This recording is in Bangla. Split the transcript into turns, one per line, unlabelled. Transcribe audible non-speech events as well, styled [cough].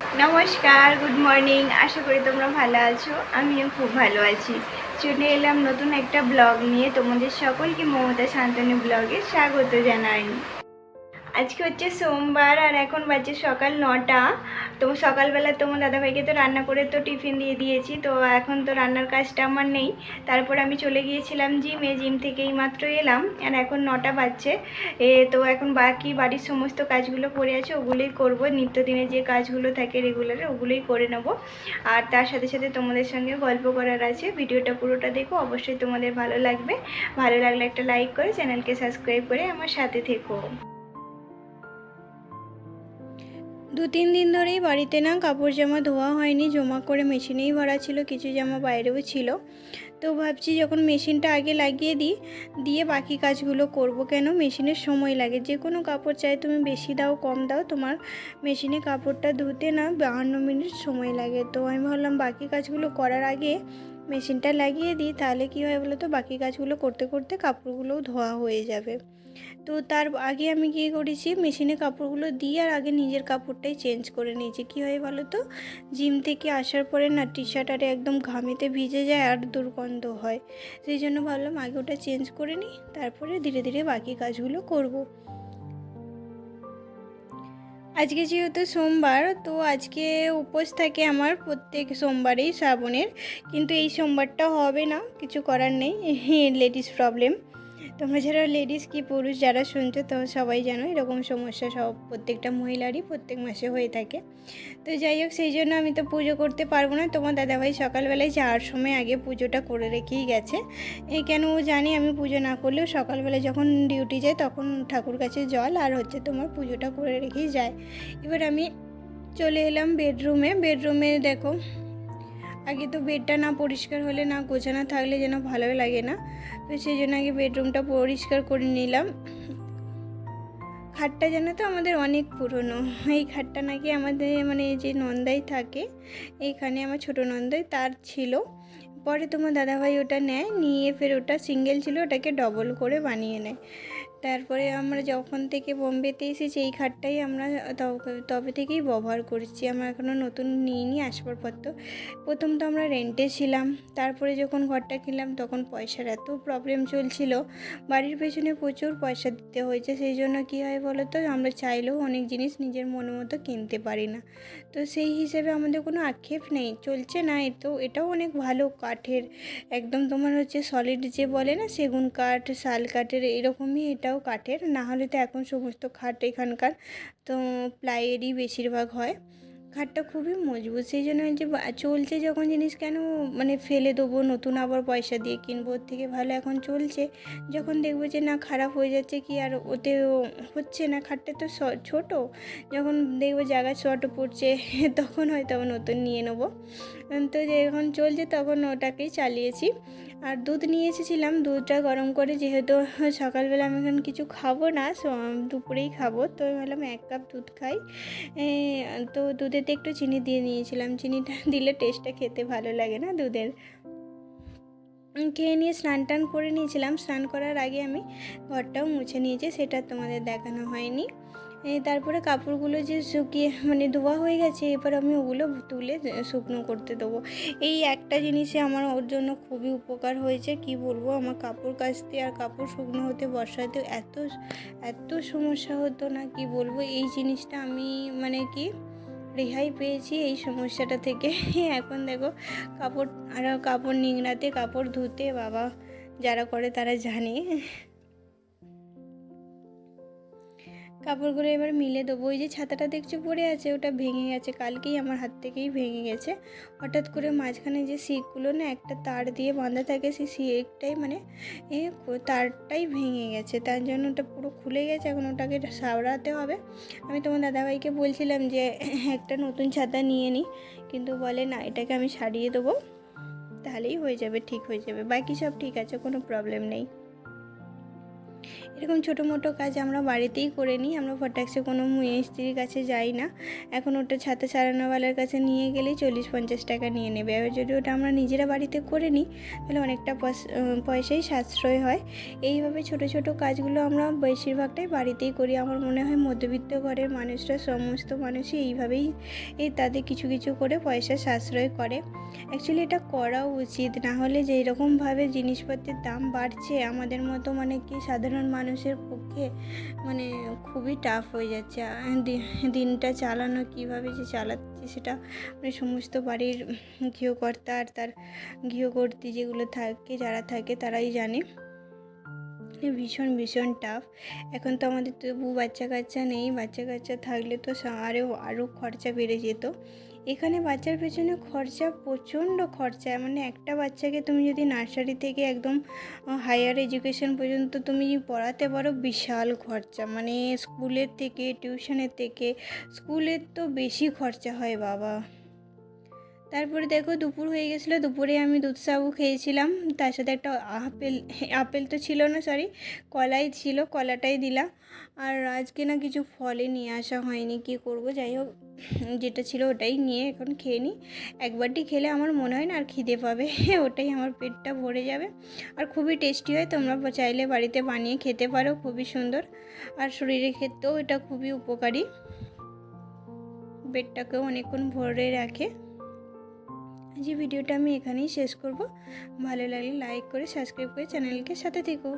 নমস্কার গুড মর্নিং আশা করি তোমরা ভালো আছো, আমিও খুব ভালো আছি। চলে এলাম নতুন একটা ব্লগ নিয়ে। তোমাদের সকলকে মমতা শান্তনু ব্লগে স্বাগত জানাই। আজকে হচ্ছে সোমবার আর এখন বাজে সকাল নটা। তো সকালবেলা তোমার দাদাভাইকে তো রান্না করে তো টিফিন দিয়ে দিয়েছি, তো এখন তো রান্নার কাজটা আমার নেই। তারপর আমি চলে গিয়েছিলাম জিমে জিম থেকে এই মাত্র এলাম আর এখন নটা বাজছে। এ, তো এখন বাকি বাড়ির সমস্ত কাজগুলো পড়ে আছে, ওগুলোই করব। নিত্যদিনের যে কাজগুলো থাকে রেগুলার ওগুলোই করে নেব। আর তার সাথে সাথে তোমাদের সঙ্গে গল্প করার আছে, ভিডিওটা পুরোটা দেখো, অবশ্যই তোমাদের ভালো লাগবে। ভালো লাগলে একটা লাইক করে চ্যানেলকে সাবস্ক্রাইব করে আমার সাথে থেকো। দু তিন দিন ধরেই বাড়িতে না কাপড় জামা ধোয়া হয়নি, জমা করে মেশিনেই ভরা ছিল, কিছু জামা বাইরেও ছিল। তো ভাবছি যখন মেশিনটা আগে লাগিয়ে দিই, দিয়ে বাকি কাজগুলো করব কেন? মেশিনের সময় লাগে। যে কোনো কাপড় চাই তুমি বেশি দাও, কম দাও, তোমার মেশিনে কাপড়টা ধুতে না বাহান্ন মিনিট সময় লাগে। তো আমি ভাবলাম বাকি কাজগুলো করার আগে মেশিনটা লাগিয়ে দিই, তাহলে কী হয় বলো তো বাকি কাজগুলো করতে করতে কাপড়গুলোও ধোয়া হয়ে যাবে। তো তার আগে আমি কী করেছি? মেশিনে কাপড়গুলো দিয়ে আর আগে নিজের কাপড়টাই চেঞ্জ করে নিয়েছি। কী হয় বলো তো? জিম থেকে আসার পরে না টি শার্ট আর একদম ঘামেতে ভিজে যায় আর দুর্গন্ধ হয়। সেই জন্য ভাবলাম আগে ওটা চেঞ্জ করে নিই, তারপরে ধীরে ধীরে বাকি কাজগুলো করব। আজকে যেহেতু সোমবার, তো আজকে উপোস থাকে আমার প্রত্যেক সোমবারেই শ্রাবণের। কিন্তু এই সোমবারটা হবে না, কিছু করার নেই। [laughs] লেডিস প্রবলেম তোমরা যারা লেডিস কি পুরুষ যারা শুনছো, তো সবাই জানো এরকম সমস্যা সব প্রত্যেকটা মহিলারই প্রত্যেক মাসে হয়ে থাকে। তো যাই হোক, সেই জন্য আমি তো পুজো করতে পারব না। তোমার দাদাভাই সকালবেলায় যাওয়ার সময় আগে পুজোটা করে রেখেই গেছে। এই কেন ও জানি আমি পুজো না করলেও সকালবেলা যখন ডিউটি যায় তখন ঠাকুর কাছে জল আর হচ্ছে তোমার পুজোটা করে রেখেই যায়। এবার আমি চলে এলাম বেডরুমে বেডরুমে দেখো আগে তো বেডটা না পরিষ্কার হলে, না গোছানো থাকলে যেন ভালো লাগে না। তো সেই জন্য আগে বেডরুমটা পরিষ্কার করে নিলাম। খাটটা যেন তো আমাদের অনেক পুরনো। এই খাটটা নাকি আমাদের মানে যে নন্দাই থাকে, এইখানে আমার ছোট নন্দাই তার ছিল। পরে তোমার দাদাভাই ওটা নেয়, নিয়ে ফের ওটা সিঙ্গেল ছিল, ওটাকে ডবল করে বানিয়ে নেয়। তারপরে আমরা যখন থেকে বোম্বেতে এসেছি, এই খাটটাই আমরা তবে- থেকেই ব্যবহার করছি। আমরা এখনও নতুন নিইনি আসবাবপত্র। প্রথম তো আমরা রেন্টে ছিলাম। তারপরে যখন ঘরটা কিনলাম, তখন পয়সার এত প্রবলেম চলছিল। বাড়ির পেছনে প্রচুর পয়সা দিতে হয়েছে। সেই জন্য কী হয় বলো তো আমরা চাইলেও অনেক জিনিস নিজের মন মতো কিনতে পারি না। তো সেই হিসেবে আমাদের কোনো আক্ষেপ নেই। চলছে না, এতো, এটাও অনেক ভালো কাঠের একদম তোমার হচ্ছে সলিড যে বলে না, সেগুন কাঠ, শাল কাঠের এরকমই এটাও কাঠের। না হলে তো এখন সমস্ত খাট এখানকার তো প্লাইয়েরই বেশিরভাগ হয়। খাটটা খুবই মজবুত, সেই জন্য যে চলছে যখন জিনিস কেন মানে ফেলে দেবো, নতুন আবার পয়সা দিয়ে কিনবো, ওর থেকে ভালো এখন চলছে। যখন দেখব যে না খারাপ হয়ে যাচ্ছে কি আর ওতে হচ্ছে না, খাটটা তো ছোট। যখন দেখব জায়গা শর্ট পড়ছে, [laughs] তখন হয়তো আবার নতুন নিয়ে নেব। তো যখন চলছে তখন ওটাকেই চালিয়েছি। আর দুধ নিয়ে এসেছিলাম। দুধটা গরম করে যেহেতু সকালবেলা আমি এখন কিছু খাব না দুপুরেই খাব। তো আমি ভাবলাম এক কাপ দুধ খাই। তো দুধেতে একটু চিনি দিয়ে নিয়েছিলাম। চিনিটা [laughs] দিলে টেস্টটা খেতে ভালো লাগে না দুধের। খেয়ে নিয়ে স্নান টান করে নিয়েছিলাম। স্নান করার আগে আমি ঘরটাও মুছে নিয়েছি, সেটা তোমাদের দেখানো হয়নি। তারপরে কাপড়গুলো যে শুকিয়ে মানে ধোয়া হয়ে গেছে, এবার আমি ওগুলো তুলে শুকনো করতে দেবো। এই একটা জিনিসে আমার ওর জন্য খুবই উপকার হয়েছে। কি বলব? আমার কাপড় কাচতে আর কাপড় শুকনো হতে বর্ষাতে এত এত সমস্যা হতো না, কি বলব? এই জিনিসটা আমি মানে কি রেহাই পেয়েছি এই সমস্যাটা থেকে। এখন দেখো কাপড়, আর কাপড় নিংড়াতে, কাপড় ধুতে বাবা যারা করে তারা জানে। কাপড়গুলো এবার মিলে দেবো। ওই যে ছাতাটা দেখছ পড়ে আছে, ওটা ভেঙে গেছে। কালকেই আমার হাত থেকেই ভেঙে গেছে। হঠাৎ করে মাঝখানে যে শিকগুলো না একটা তার দিয়ে বাঁধা থাকে, সেই শিকটাই মানে এ তারটাই ভেঙে গেছে। তার জন্য ওটা পুরো খুলে গেছে, এখন ওটাকে সারাতে হবে। আমি তোমার দাদাভাইকে বলছিলাম যে, একটা নতুন ছাতা নিয়ে নিই কিন্তু বলে না, এটাকে আমি সারিয়ে দেবো। তাহলেই হয়ে যাবে, ঠিক হয়ে যাবে। বাকি সব ঠিক আছে, কোনো প্রবলেম নেই। এরকম ছোটো মোটো কাজ আমরা বাড়িতেই করে নিই। আমরা ফটাক্সে কোনো মিস্ত্রির কাছে যাই না। এখন ওটা ছাতা সারানোওয়ালার কাছে নিয়ে গেলেই চল্লিশ পঞ্চাশ টাকা নিয়ে নেবে। এবার যদি ওটা আমরা নিজেরা বাড়িতে করে নিই, তাহলে অনেকটা পয়স- পয়সাই সাশ্রয় হয়। এইভাবে ছোট ছোট কাজগুলো আমরা বেশিরভাগটাই বাড়িতেই করি। আমার মনে হয় মধ্যবিত্ত ঘরের মানুষরা সমস্ত মানুষই এইভাবেই, এই তাদের কিছু কিছু করে পয়সা সাশ্রয় করে। অ্যাকচুয়ালি এটা করা উচিত। না হলে যেই রকমভাবে জিনিসপত্রের দাম বাড়ছে, আমাদের মতো মানে কি সাধারণ মানুষের পক্ষে মানে খুবই টাফ হয়ে যাচ্ছে। দিনটা চালানো কীভাবে যে চালাচ্ছে সেটা মানে সমস্ত বাড়ির গৃহকর্তা আর তার গৃহকর্ত্রী যেগুলো থাকে, যারা থাকে তারাই জানে। ভীষণ ভীষণ টাফ এখন তো আমাদের তবু বাচ্চা কাচ্চা নেই। বাচ্চা কাচ্চা থাকলে তো আরও আরও খরচা বেড়ে যেত। এখানে বাচ্চার পেছনে খরচা, প্রচণ্ড খরচা। মানে একটা বাচ্চাকে তুমি যদি নার্সারি থেকে একদম হায়ার এডুকেশন পর্যন্ত তুমি পড়াতে পারো, বিশাল খরচা। মানে স্কুলের থেকে টিউশনের থেকে, স্কুলের তো বেশি খরচা হয় বাবা। তারপরে দেখো দুপুর হয়ে গেছিল, দুপুরে আমি দুধ সাবু খেয়েছিলাম। তার সাথে একটা আপেল আপেল তো ছিল না সরি কলাই ছিল, কলাটাই দিলাম। আর আজকে না কিছু ফলে নিয়ে আসা হয়নি, কি করব? যাই হোক, যেটা ছিল ওটাই নিয়ে এখন খেয়ে নিই একবারটি খেলে আমার মনে হয় না আর খিদে পাবে, ওটাই আমার পেটটা ভরে যাবে। আর খুবই টেস্টি হয়, তোমরা চাইলে বাড়িতে বানিয়ে খেতে পারো, খুবই সুন্দর। আর শরীরের ক্ষেত্রেও এটা খুবই উপকারী। পেটটাকেও অনেকক্ষণ ভরে রাখে। এই ভিডিওটা আমি এখানেই শেষ করব। ভালো লাগলে লাইক করে সাবস্ক্রাইব করে চ্যানেলকে সাথে থেকো।